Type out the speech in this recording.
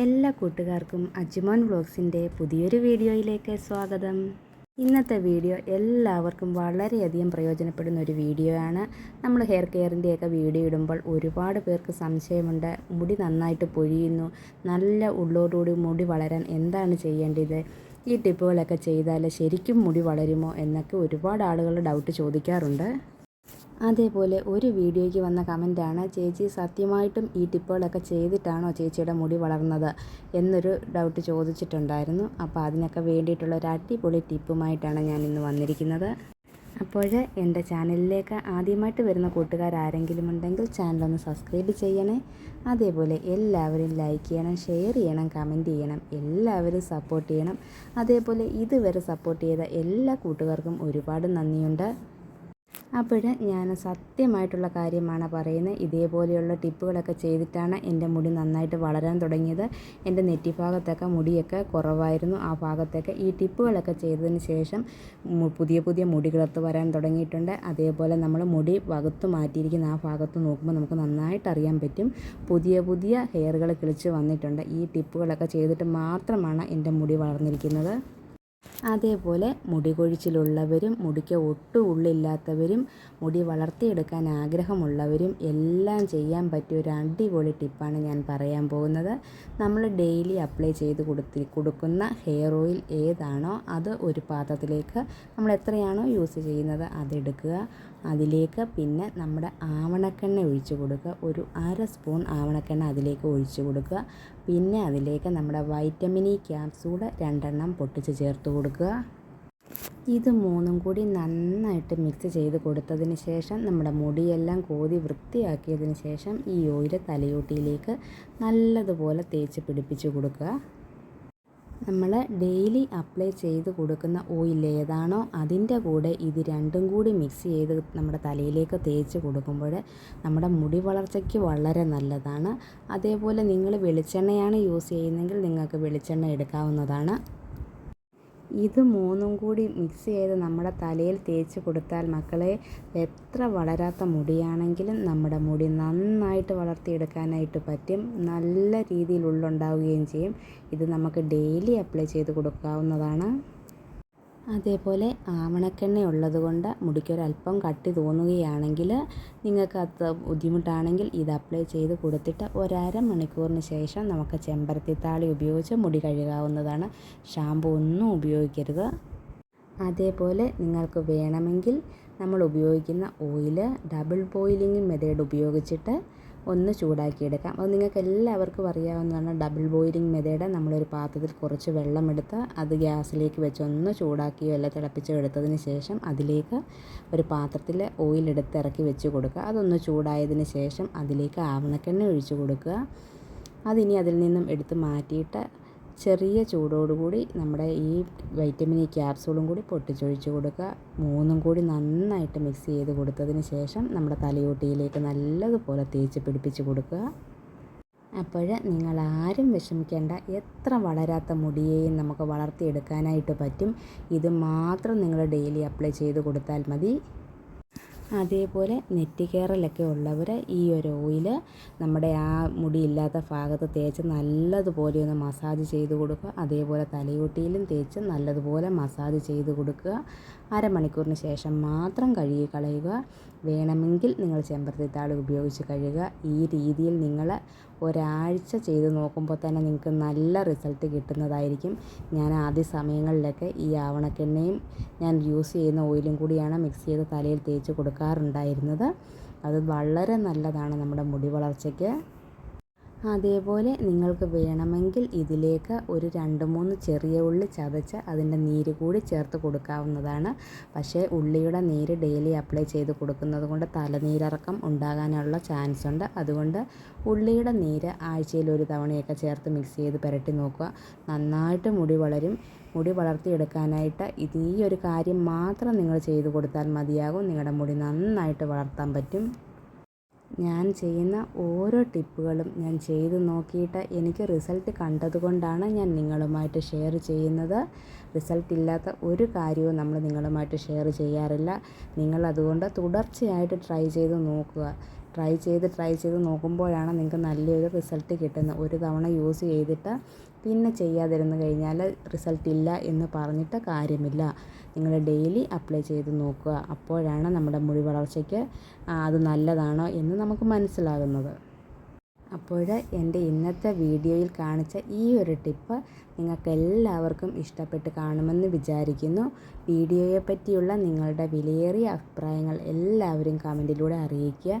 എല്ലാ കൂട്ടുകാർക്കും അജ്മോൻ വ്ളോഗ്സിന്റെ പുതിയൊരു വീഡിയോയിലേക്ക് സ്വാഗതം. ഇന്നത്തെ വീഡിയോ എല്ലാവർക്കും വളരെയധികം പ്രയോജനപ്പെടുന്ന ഒരു വീഡിയോ ആണ്. നമ്മൾ ഹെയർ കെയറിന്റെയൊക്കെ വീഡിയോ ഇടുമ്പോൾ ഒരുപാട് പേർക്ക് സംശയമുണ്ട്. മുടി നന്നായിട്ട് പൊഴിയുന്നു. നല്ല ഉള്ളോടുകൂടി മുടി വളരാൻ എന്താണ് ചെയ്യേണ്ടത്? ഈ ടിപ്പുകളൊക്കെ ചെയ്താൽ ശരിക്കും മുടി വളരുമോ എന്നൊക്കെ ഒരുപാട് ആളുകൾ ഡൗട്ട് ചോദിക്കാറുണ്ട്. അതേപോലെ ഒരു വീഡിയോയ്ക്ക് വന്ന കമന്റാണ് ചേച്ചി സത്യമായിട്ടും ഈ ടിപ്പുകളൊക്കെ ചെയ്തിട്ടാണോ ചേച്ചിയുടെ മുടി വളർന്നത്? എന്നൊരു ഡൗട്ട് ചോദിച്ചിട്ടുണ്ടായിരുന്നു. അപ്പോൾ അതിനൊക്കെ വേണ്ടിയിട്ടുള്ള ഒരു അടിപൊളി ടിപ്പുമായിട്ടാണ് ഞാൻ ഇന്ന് വന്നിരിക്കുന്നത്. അപ്പോൾ എന്റെ ചാനലിലേക്ക് ആദ്യമായിട്ട് വരുന്ന കൂട്ടുകാർ ആരെങ്കിലും ഉണ്ടെങ്കിൽ ചാനലൊന്ന് സബ്സ്ക്രൈബ് ചെയ്യണേ. അതേപോലെ എല്ലാവരും ലൈക്ക് ചെയ്യണം ഷെയർ ചെയ്യണം കമന്റ് ചെയ്യണം എല്ലാവരും സപ്പോർട്ട് ചെയ്യണം. അതേപോലെ ഇതുവരെ സപ്പോർട്ട് ചെയ്ത എല്ലാ കൂട്ടുകാർക്കും ഒരുപാട് നന്ദിയുണ്ട്. അപ്പോൾ ഞാൻ സത്യമായിട്ടുള്ള കാര്യമാണ് പറയുന്നത്. ഇതേപോലെയുള്ള ടിപ്പുകളൊക്കെ ചെയ്തിട്ടാണ് എന്റെ മുടി നന്നായിട്ട് വളരാൻ തുടങ്ങിയത്. എന്റെ നെറ്റിഭാഗത്തൊക്കെ മുടിയൊക്കെ കുറവായിരുന്നു. ആ ഭാഗത്തൊക്കെ ഈ ടിപ്പുകളൊക്കെ ചെയ്തതിന് ശേഷം പുതിയ പുതിയ മുടി കിളർത്ത് വരാൻ തുടങ്ങിയിട്ടുണ്ട്. അതേപോലെ നമ്മൾ മുടി വകുത്ത് മാറ്റിയിരിക്കുന്ന ആ ഭാഗത്ത് നോക്കുമ്പോൾ നമുക്ക് നന്നായിട്ട് അറിയാൻ പറ്റും. പുതിയ പുതിയ ഹെയറുകൾ കിളിച്ച് വന്നിട്ടുണ്ട്. ഈ ടിപ്പുകളൊക്കെ ചെയ്തിട്ട് മാത്രമാണ് എന്റെ മുടി വളർന്നിരിക്കുന്നത്. അതേപോലെ മുടി കൊഴിച്ചിലുള്ളവരും മുടിക്ക് ഒട്ടും ഉള്ളില്ലാത്തവരും മുടി വളർത്തിയെടുക്കാൻ ആഗ്രഹമുള്ളവരും എല്ലാം ചെയ്യാൻ പറ്റിയ ഒരു അടിപൊളി ടിപ്പാണ് ഞാൻ പറയാൻ പോകുന്നത്. നമ്മൾ ഡെയിലി അപ്ലൈ ചെയ്ത് കൊടുത്തി കൊടുക്കുന്ന ഹെയർ ഓയിൽ ഏതാണോ അത് ഒരു പാത്രത്തിലേക്ക് നമ്മൾ എത്രയാണോ യൂസ് ചെയ്യുന്നത് അതെടുക്കുക അതിലേക്ക് പിന്നെ നമ്മുടെ ആവണക്കെണ്ണ ഒഴിച്ച് കൊടുക്കുക. ഒരു അര സ്പൂൺ ആവണക്കെണ്ണ അതിലേക്ക് ഒഴിച്ച് കൊടുക്കുക. പിന്നെ അതിലേക്ക് നമ്മുടെ വൈറ്റമിൻ ഇ ക്യാപ്സൂൾ രണ്ടെണ്ണം പൊട്ടിച്ച് ചേർത്ത് കൊടുക്കുക. ഇത് മൂന്നും കൂടി നന്നായിട്ട് മിക്സ് ചെയ്ത് കൊടുത്തതിന് ശേഷം നമ്മുടെ മുടിയെല്ലാം കോതി വൃത്തിയാക്കിയതിന് ശേഷം ഈ ഓയിൽ തലയോട്ടിയിലേക്ക് നല്ലതുപോലെ തേച്ച് പിടിപ്പിച്ച് കൊടുക്കുക. നമ്മൾ ഡെയിലി അപ്ലൈ ചെയ്ത് കൊടുക്കുന്ന ഓയിൽ ഏതാണോ അതിന്റെ കൂടെ ഇത് രണ്ടും കൂടി മിക്സ് ചെയ്ത് നമ്മുടെ തലയിലേക്ക് തേച്ച് കൊടുക്കുമ്പോൾ നമ്മുടെ മുടി വളർച്ചയ്ക്ക് വളരെ നല്ലതാണ്. അതേപോലെ നിങ്ങൾ വെളിച്ചെണ്ണയാണ് യൂസ് ചെയ്യുന്നതെങ്കിൽ നിങ്ങൾക്ക് വെളിച്ചെണ്ണ എടുക്കാവുന്നതാണ്. ഇത് മൂന്നും കൂടി മിക്സ് ചെയ്ത് നമ്മുടെ തലയിൽ തേച്ച് കൊടുത്താൽ മക്കളെ എത്ര വളരാത്ത മുടിയാണെങ്കിലും നമ്മുടെ മുടി നന്നായിട്ട് വളർത്തിയെടുക്കാനായിട്ട് പറ്റും. നല്ല രീതിയിൽ ഉള്ളുണ്ടാവുകയും ചെയ്യും. ഇത് നമുക്ക് ഡെയിലി അപ്ലൈ ചെയ്ത് കൊടുക്കാവുന്നതാണ്. അതേപോലെ ആവണക്കെണ്ണ ഉള്ളതുകൊണ്ട് മുടിക്കൊരല്പം കട്ടി തോന്നുകയാണെങ്കിൽ നിങ്ങൾക്ക് അത് ബുദ്ധിമുട്ടാണെങ്കിൽ ഇത് അപ്ലൈ ചെയ്ത് കൊടുത്തിട്ട് ഒരര മണിക്കൂറിന് ശേഷം നമുക്ക് ചെമ്പരത്തിത്താളി ഉപയോഗിച്ച് മുടി കഴുകാവുന്നതാണ്. ഷാമ്പു ഒന്നും ഉപയോഗിക്കരുത്. അതേപോലെ നിങ്ങൾക്ക് വേണമെങ്കിൽ നമ്മൾ ഉപയോഗിക്കുന്ന ഓയിൽ ഡബിൾ ബോയിലിംഗ് മെത്തേഡ് ഉപയോഗിച്ചിട്ട് ഒന്ന് ചൂടാക്കിയെടുക്കാം. അത് നിങ്ങൾക്ക് എല്ലാവർക്കും അറിയാവുന്നതാണ് ഡബിൾ ബോയിലിംഗ് മെതേഡ് നമ്മളൊരു പാത്രത്തിൽ കുറച്ച് വെള്ളമെടുത്ത് അത് ഗ്യാസിലേക്ക് വെച്ച് ഒന്ന് ചൂടാക്കിയോ അല്ല തിളപ്പിച്ചോ എടുത്തതിന് ശേഷം അതിലേക്ക് ഒരു പാത്രത്തിൽ ഓയിൽ എടുത്ത് ഇറക്കി വെച്ച് കൊടുക്കുക. അതൊന്ന് ചൂടായതിന് ശേഷം അതിലേക്ക് ആവണക്കെണ്ണ ഒഴിച്ചു കൊടുക്കുക. അതിനി അതിൽ നിന്നും എടുത്ത് മാറ്റിയിട്ട് ചെറിയ ചൂടോടുകൂടി നമ്മുടെ ഈ വൈറ്റമിൻ ഇ ക്യാപ്സൂളും കൂടി പൊട്ടിച്ചൊഴിച്ച് കൊടുക്കുക. മൂന്നും കൂടി നന്നായിട്ട് മിക്സ് ചെയ്ത് കൊടുത്തതിന് ശേഷം നമ്മുടെ തലയോട്ടിയിലേക്ക് നല്ലതുപോലെ തേച്ച് പിടിപ്പിച്ച് കൊടുക്കുക. അപ്പോൾ നിങ്ങൾ ആരും വിഷമിക്കേണ്ട എത്ര വളരാത്ത മുടിയെയും നമുക്ക് വളർത്തിയെടുക്കാനായിട്ട് പറ്റും. ഇത് മാത്രം നിങ്ങൾ ഡെയിലി അപ്ലൈ ചെയ്ത് കൊടുത്താൽ മതി. അതേപോലെ നെറ്റി കയറലൊക്കെ ഉള്ളവർ ഈ ഒരു ഓയിൽ നമ്മുടെ ആ മുടിയില്ലാത്ത ഭാഗത്ത് തേച്ച് നല്ലതുപോലെ ഒന്ന് മസാജ് ചെയ്ത് കൊടുക്കുക. അതേപോലെ തലയോട്ടിയിലും തേച്ച് നല്ലതുപോലെ മസാജ് ചെയ്ത് കൊടുക്കുക. അരമണിക്കൂറിന് ശേഷം മാത്രം കഴുകി കളയുക. വേണമെങ്കിൽ നിങ്ങൾ ചെമ്പരത്തി താളി ഉപയോഗിച്ച് കഴുകുക. ഈ രീതിയിൽ നിങ്ങൾ ഒരാഴ്ച ചെയ്ത് നോക്കുമ്പോൾ തന്നെ നിങ്ങൾക്ക് നല്ല റിസൾട്ട് കിട്ടുന്നതായിരിക്കും. ഞാൻ ആദ്യ സമയങ്ങളിലൊക്കെ ഈ ആവണക്കെണ്ണയും ഞാൻ യൂസ് ചെയ്യുന്ന ഓയിലും കൂടിയാണ് മിക്സ് ചെയ്ത് തലയിൽ തേച്ച് കൊടുക്കാറുണ്ടായിരുന്നത്. അത് വളരെ നല്ലതാണ് നമ്മുടെ മുടി വളർച്ചയ്ക്ക്. അതേപോലെ നിങ്ങൾക്ക് വേണമെങ്കിൽ ഇതിലേക്ക് ഒരു രണ്ട് മൂന്ന് ചെറിയ ഉള്ളി ചതച്ച് അതിന്റെ നീര് കൂടി ചേർത്ത് കൊടുക്കാവുന്നതാണ്. പക്ഷേ ഉള്ളിയുടെ നീര് ഡെയിലി അപ്ലൈ ചെയ്ത് കൊടുക്കുന്നത് കൊണ്ട് തലനീരിറക്കം ഉണ്ടാകാനുള്ള ചാൻസ് ഉണ്ട്. അതുകൊണ്ട് ഉള്ളിയുടെ നീര് ആഴ്ചയിൽ ഒരു തവണയൊക്കെ ചേർത്ത് മിക്സ് ചെയ്ത് പുരട്ടി നോക്കുക. നന്നായിട്ട് മുടി വളരും. മുടി വളർത്തിയെടുക്കാനായിട്ട് ഇത് ഈ ഒരു കാര്യം മാത്രം നിങ്ങൾ ചെയ്തു കൊടുത്താൽ മതിയാകും. നിങ്ങളുടെ മുടി നന്നായിട്ട് വളർത്താൻ പറ്റും. ഞാൻ ചെയ്യുന്ന ഓരോ ടിപ്പുകളും ഞാൻ ചെയ്ത് നോക്കിയിട്ട് എനിക്ക് റിസൾട്ട് കണ്ടതുകൊണ്ടാണ് ഞാൻ നിങ്ങളുമായിട്ട് ഷെയർ ചെയ്യുന്നത്. റിസൾട്ട് ഇല്ലാത്ത ഒരു കാര്യവും നമ്മൾ നിങ്ങളുമായിട്ട് ഷെയർ ചെയ്യാറില്ല. നിങ്ങൾ അതുകൊണ്ട് തുടർച്ചയായിട്ട് ട്രൈ ചെയ്ത് നോക്കുക. ട്രൈ ചെയ്ത് ട്രൈ ചെയ്ത് നോക്കുമ്പോഴാണ് നിങ്ങൾക്ക് നല്ലൊരു റിസൾട്ട് കിട്ടുന്നത്. ഒരു തവണ യൂസ് ചെയ്തിട്ട് പിന്നെ ചെയ്യാതിരുന്ന് കഴിഞ്ഞാൽ റിസൾട്ട് ഇല്ല എന്ന് പറഞ്ഞിട്ട് കാര്യമില്ല. നിങ്ങൾ ഡെയിലി അപ്ലൈ ചെയ്ത് നോക്കുക. അപ്പോഴാണ് നമ്മുടെ മുടി വളർച്ചയ്ക്ക് അത് നല്ലതാണോ എന്ന് നമുക്ക് മനസ്സിലാകുന്നത്. അപ്പോൾ എന്റെ ഇന്നത്തെ വീഡിയോയിൽ കാണിച്ച ഈ ഒരു ടിപ്പ് നിങ്ങൾക്ക് എല്ലാവർക്കും ഇഷ്ടപ്പെട്ട് കാണുമെന്ന് വിചാരിക്കുന്നു. വീഡിയോയെ പറ്റിയുള്ള നിങ്ങളുടെ വിലയേറിയ അഭിപ്രായങ്ങൾ എല്ലാവരും കമന്റിലൂടെ അറിയിക്കുക.